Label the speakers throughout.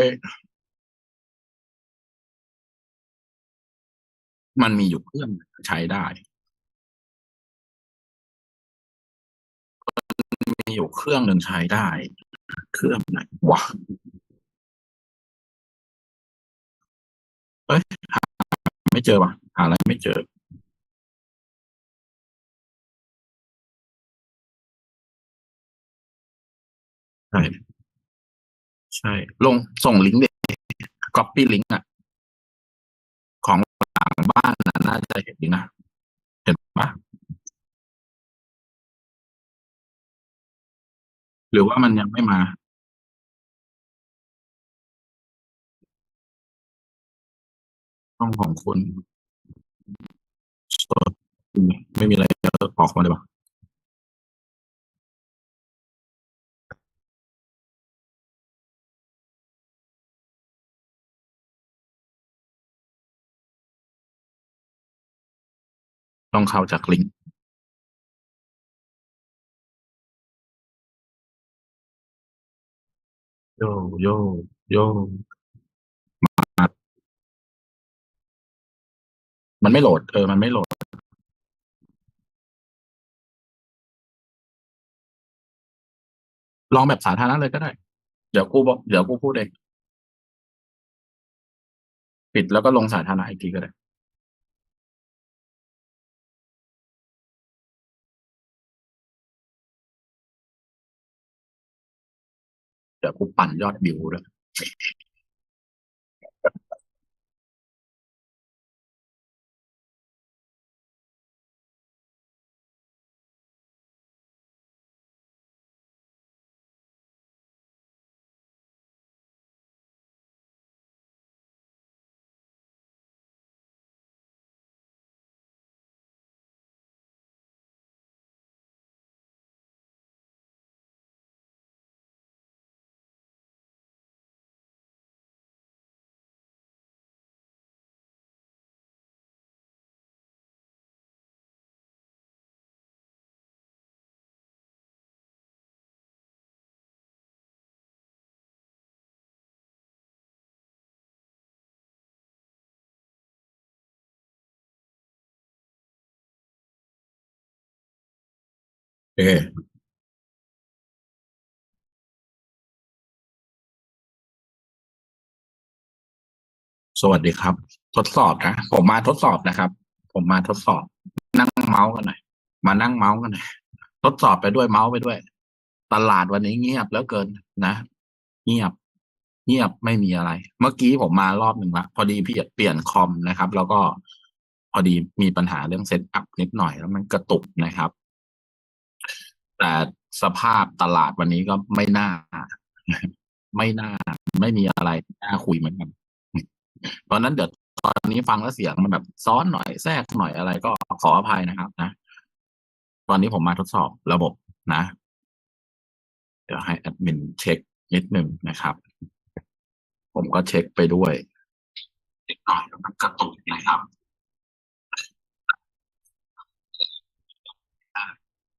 Speaker 1: ยมันมีอยู่เครื่องใช้ได้ มีอยู่เครื่องหนึ่งใช้ได้ เครื่องไหนวะเอ้ยหาไม่เจอวะหาอะไรไม่เจอใช่ ใช่ ลงส่งลิงก์เด็ก๊อปปี้ลิงก์อะ ของหลังบ้านน่ะน่าจะเห็นดีนะ เห็นปะหรือว่ามันยังไม่มา ห้องของคุณไม่มีอะไรจะออกมาเลยปะ ต้องเข้าจากลิงก์โยโยโยมามันไม่โหลด เออ มันไม่โหลด ลองแบบสาธารณะเลยก็ได้ เดี๋ยวกูบอก เดี๋ยวกูพูดเอง ปิดแล้วก็ลงสาธารณะอีกทีก็ได้ ปั่นยอดวิวด้วย เอสวัสดีครับ ทดสอบนะผมมาทดสอบนะครับ ผมมาทดสอบ นั่งเมาส์กันหน่อยมานั่งเมาส์กันหน่อยทดสอบไปด้วยเมาส์ไปด้วย ตลาดวันนี้เงียบแล้วเกินนะเงียบ เงียบไม่มีอะไร เมื่อกี้ผมมารอบหนึ่งละพอดีพี่เปลี่ยนคอมนะครับ แล้วก็พอดีมีปัญหาเรื่องเซตอัพนิดหน่อยแล้วมันกระตุกนะครับ แต่สภาพตลาดวันนี้ก็ไม่น่า ไม่น่า ไม่มีอะไรน่าคุยเหมือนกัน เพราะนั้นเดี๋ยวตอนนี้ฟังแล้วเสียงมันแบบซ้อนหน่อยแทรกหน่อยอะไรก็ขออภัยนะครับ นะ ตอนนี้ผมมาทดสอบระบบนะ เดี๋ยวให้แอดมินเช็คนิดหนึ่งนะครับ ผมก็เช็คไปด้วยนิดหน่อยแล้วมันกระตุกนะครับ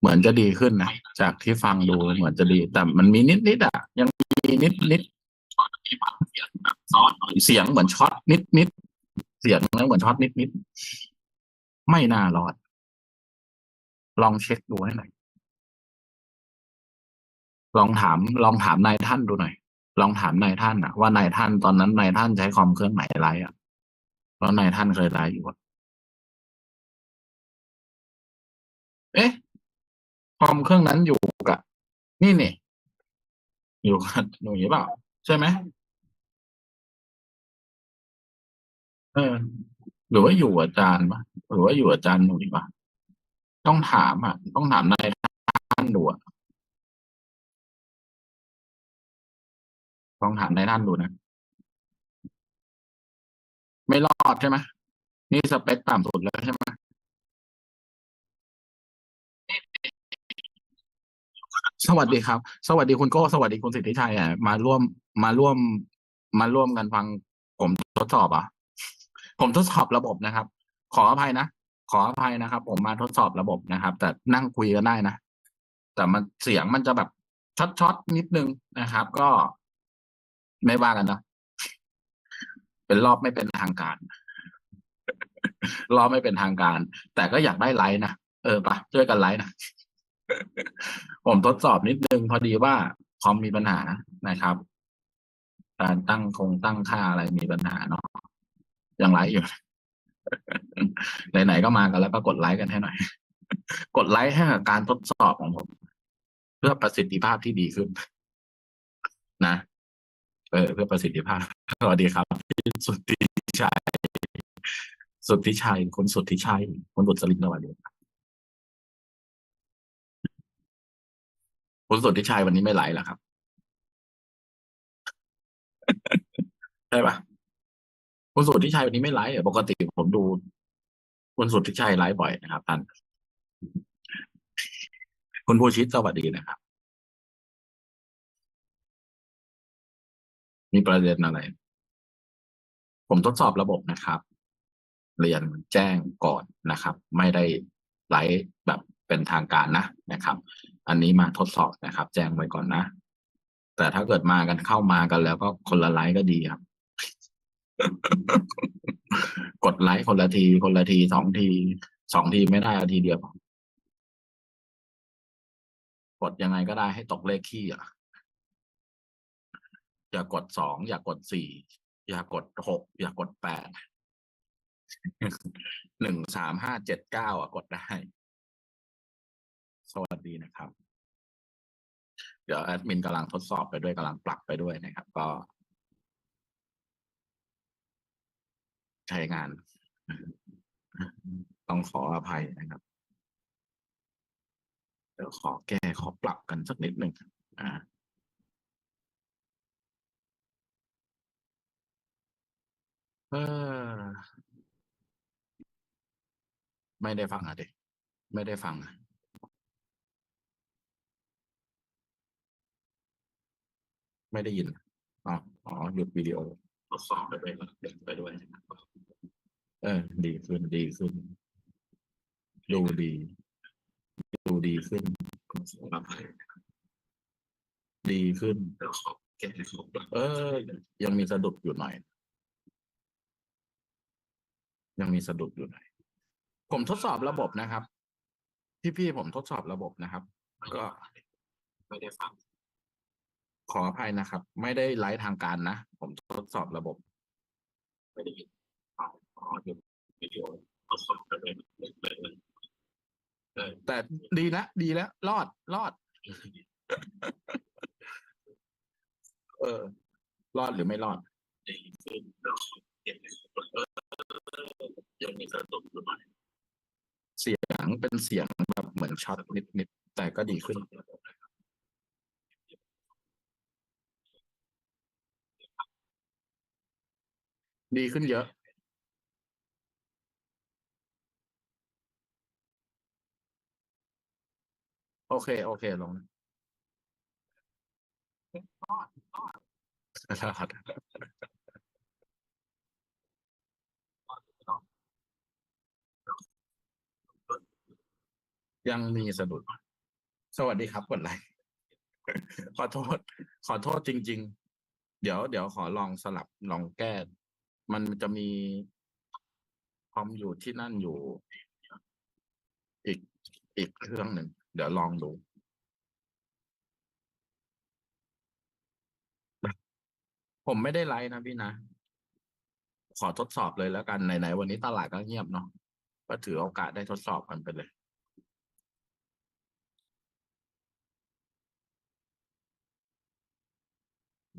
Speaker 1: เหมือนจะดีขึ้นนะจากที่ฟังดูเหมือนจะดี แต่มันมีนิดนิดอะ ยังมีนิดนิดเสียงเหมือนช็อตนิดนิดเสียงเหมือนช็อตนิดนิดไม่น่ารอด ลองเช็คดูให้หน่อยลองถาม ลองถามนายท่านดูหน่อย ลองถามนายท่านอะว่านายท่านตอนนั้นนายท่านใช้คอมเครื่องไหนไลฟ์อะเพราะนายท่านเคยไลฟ์อยู่อะเอ๊ะ คอมเครื่องนั้นอยู่กับนี่นี่อยู่กับหนูหรือเปล่า ใช่ไหมเออ หรือว่าอยู่อาจารย์ปะหรือว่าอยู่อาจารย์หนุ่ยปะต้องถามอะ ต้องถามนายท่านดูอะต้องถามนายท่านดูนะไม่รอดใช่ไหมนี่สเปคต่ำสุดแล้วใช่ไหม สวัสดีครับ สวัสดีคุณโก้สวัสดีคุณสิทธิชัยอะมาร่วมมาร่วมมาร่วมกันฟัง ผมทดสอบอะ ผมทดสอบระบบนะครับ ขออภัยนะขออภัยนะครับ ผมมาทดสอบระบบนะครับ แต่นั่งคุยกันได้นะ แต่มันเสียงมันจะแบบช็อตๆนิดนึงนะครับ ก็ไม่ว่ากันนะเป็นรอบไม่เป็นทางการ รอบไม่เป็นทางการ แต่ก็อยากได้ไลค์นะเออปะช่วยกันไลค์นะ ผมทดสอบนิดนึงพอดีว่าคอมมีปัญหานะครับ การตั้งคงตั้งค่าอะไรมีปัญหาเนาะยังไลค์อยู่ไหนๆก็มากันแล้วก็กดไลค์กันให้หน่อย กดไลค์ให้กับการทดสอบของผม เพื่อประสิทธิภาพที่ดีขึ้น นะเออเพื่อประสิทธิภาพสวัสดีครับพี่สุทธิชัย สุทธิชัยคุณสุทธิชัยคุณบุตรสลินสวัสดีครับ คุณสุทธิชัยวันนี้ไม่ไลฟ์แล้วครับ ใช่ปะคุณสุทธิชัยวันนี้ไม่ไลฟ์ปกติผมดู คุณสุทธิชัยไลฟ์บ่อยนะครับท่านคุณภูชิตสวัสดีนะครับ มีประเด็นอะไร ผมทดสอบระบบนะครับ เรียนแจ้งก่อนนะครับ ไม่ได้ไลฟ์แบบเป็นทางการนะนะครับ อันนี้มาทดสอบนะครับ แจ้งไว้ก่อนนะ แต่ถ้าเกิดมากันเข้ามากันแล้วก็คนละไลฟ์ก็ดีครับ กดไลค์คนละที คนละทีสองทีสองทีไม่ได้อทีเดียวกดยังไงก็ได้ให้ตกเลขขี้อะ อย่ากดสองอย่ากดสี่อย่ากดหกอย่ากดแปดหนึ่งสามห้าเจ็ดเก้าอะกดได้ ดีนะครับ เดี๋ยวแอดมินกำลังทดสอบไปด้วยกำลังปรับไปด้วยนะครับ ก็ ใช้งาน ต้องขออภัยนะครับ เดี๋ยวขอแก้ขอปรับกันสักนิดหนึ่งอ่าเออไม่ได้ฟังอะดิไม่ได้ฟังอะ ไม่ได้ยินอ๋ออ๋อหยุดวิดีโอทดสอบไปด้วยไปด้วยนะครับเออ ดีขึ้นดีขึ้น ดูดี ดูดีขึ้นขออภัยดีขึ้นแก้เออ ยังมีสะดุดอยู่หน่อย ยังมีสะดุดอยู่หน่อย ผมทดสอบระบบนะครับ พี่ๆผมทดสอบระบบนะครับ ก็ไม่ได้ฟัง ขออภัยนะครับ ไม่ได้ไลฟ์ทางการนะ ผมทดสอบระบบ ไม่ได้ยินอ๋ออ๋อหยุดวิดีโอทดสอบไปเลยแต่ดีแล้ว ดีแล้ว รอด รอด เออ รอดหรือไม่รอดเก็บยังหน่อยเสียงเป็นเสียงแบบเหมือนช็อตนิดๆแต่ก็ดีขึ้น ดีขึ้นเยอะ โอเค โอเค ลงนะรอดรอดยังมีสะดุด สวัสดีครับกดไลค์ขอโทษ ขอโทษจริง ๆ เดี๋ยวเดี๋ยวขอลองสลับลองแก้ มันจะมีคอมอยู่ที่นั่นอยู่ อีกอีกเครื่องหนึ่ง เดี๋ยวลองดูผมไม่ได้ไลฟ์นะพี่นะ ขอทดสอบเลยแล้วกันไหนๆวันนี้ตลาดก็เงียบเนาะก็ถือโอกาสได้ทดสอบกันไปเลย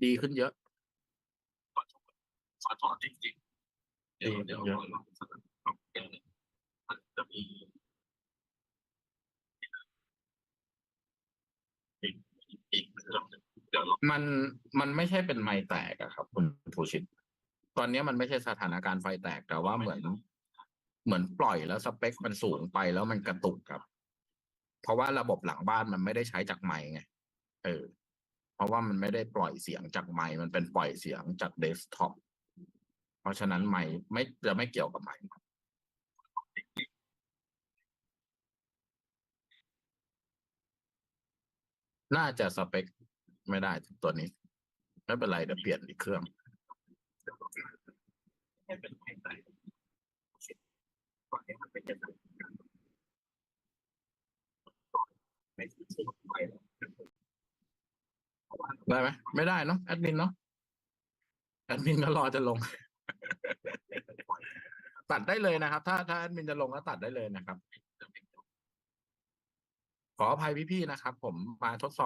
Speaker 1: ดีขึ้นเยอะ อโทษจริงๆเดี๋ยวเดี๋ยวลองสลับลองแก้มันจะมีอีกอีกเรื่องหนึ่งเดี๋ยวลองมันมันไม่ใช่เป็นไม้แตกอะครับ คุณภูชิต ตอนนี้มันไม่ใช่สถานการณ์ไฟแตกแต่ว่าเหมือน เหมือนปล่อยแล้วสเปคมันสูงไปแล้วมันกระตุกครับ เพราะว่าระบบหลังบ้านมันไม่ได้ใช้จากไมค์ไงเออ เพราะว่ามันไม่ได้ปล่อยเสียงจากไมค์มันเป็นปล่อยเสียงจากเดสก์ท็อปเพ ราะฉะนั้นไมค์ไม่จะไม่เกี่ยวกับไมค์ครับน่าจะสเปคไม่ได้ตัวนี้ ไม่เป็นไรเดี๋ยวเปลี่ยนอีกเครื่อง
Speaker 2: ไฮไลท์ก่อนที่มันเป็นจะไม่ใช่ไป
Speaker 1: ได้ไหมไม่ได้เนาะแอดมินเนาะแอดมินก็รอจะลง ตัดได้เลยนะครับ ถ้าถ้าแอดมินจะลงก็ตัดได้เลยนะครับ ขออภัยพี่ๆนะครับ ผมมาทดสอบ